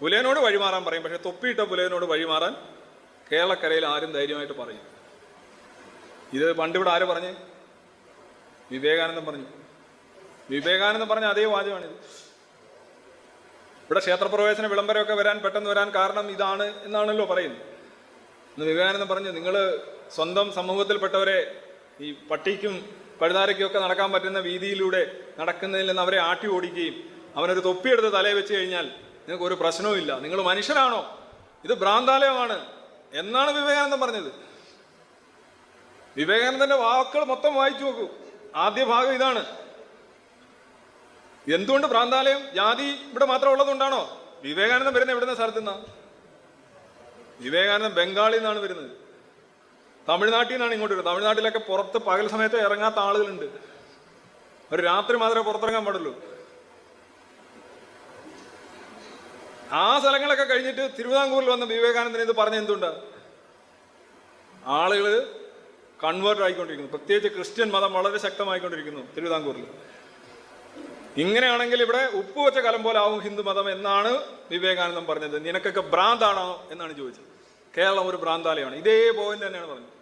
പുലയനോട് വഴിമാറാൻ പറയും. പക്ഷെ തൊപ്പിയിട്ട പുലയനോട് വഴിമാറാൻ കേരളക്കരയിൽ ആരും ധൈര്യമായിട്ട് പറയും ഇത് പണ്ടിവിടെ ആര് പറഞ്ഞേ? വിവേകാനന്ദൻ പറഞ്ഞു. വിവേകാനന്ദൻ പറഞ്ഞ അതേ വാചകമാണിത്. ഇവിടെ ക്ഷേത്രപ്രവേശന വിളംബരമൊക്കെ വരാൻ പെട്ടെന്ന് വരാൻ കാരണം ഇതാണ് എന്നാണല്ലോ പറയുന്നത്. ഇന്ന് വിവേകാനന്ദൻ പറഞ്ഞു നിങ്ങൾ സ്വന്തം സമൂഹത്തിൽപ്പെട്ടവരെ ഈ പട്ടിക്കും പഴുതാരയ്ക്കും ഒക്കെ നടക്കാൻ പറ്റുന്ന വീതിയിലൂടെ നടക്കുന്നതിൽ നിന്ന് അവരെ ആട്ടി ഓടിക്കുകയും അവനൊരു തൊപ്പിയെടുത്ത് തലയെ വെച്ച് കഴിഞ്ഞാൽ നിങ്ങൾക്ക് ഒരു പ്രശ്നവും ഇല്ല. നിങ്ങൾ മനുഷ്യനാണോ? ഇത് ഭ്രാന്താലയമാണ്. എന്നാണ് വിവേകാനന്ദൻ പറഞ്ഞത്. വിവേകാനന്ദന്റെ വാക്കുകൾ മൊത്തം വായിച്ചു നോക്കൂ. ആദ്യ ഭാഗം ഇതാണ്. എന്തുകൊണ്ട് ഭ്രാന്താലയം? ജാതി ഇവിടെ മാത്രം ഉള്ളതുകൊണ്ടാണോ? വിവേകാനന്ദൻ വരുന്ന എവിടുന്ന സ്ഥലത്തു നിന്നാ? വിവേകാനന്ദൻ ബംഗാളിൽ നിന്നാണ് വരുന്നത്. തമിഴ്നാട്ടിൽ നിന്നാണ് ഇങ്ങോട്ട് വരുന്നത്. തമിഴ്നാട്ടിലൊക്കെ പുറത്ത് പകൽ സമയത്ത് ഇറങ്ങാത്ത ആളുകളുണ്ട്. ഒരു രാത്രി മാത്രമേ പുറത്തിറങ്ങാൻ പാടുള്ളൂ. ആ സ്ഥലങ്ങളൊക്കെ കഴിഞ്ഞിട്ട് തിരുവിതാംകൂറിൽ വന്ന വിവേകാനന്ദൻ ഇത് പറഞ്ഞ എന്തുണ്ട്? ആളുകൾ കൺവേർട്ട് ആയിക്കൊണ്ടിരിക്കുന്നു. പ്രത്യേകിച്ച് ക്രിസ്ത്യൻ മതം വളരെ ശക്തമായിക്കൊണ്ടിരിക്കുന്നു തിരുവിതാംകൂറിൽ. ഇങ്ങനെയാണെങ്കിൽ ഇവിടെ ഉപ്പ് വെച്ച കലം പോലെ ആവും ഹിന്ദു മതം എന്നാണ് വിവേകാനന്ദൻ പറഞ്ഞത്. നിനക്കൊക്കെ ഭ്രാന്താണോ എന്നാണ് ചോദിച്ചത്. കേരളം ഒരു ഭ്രാന്താലയമാണ്. ഇതേ പോയിന്റ് തന്നെയാണ് പറഞ്ഞത്.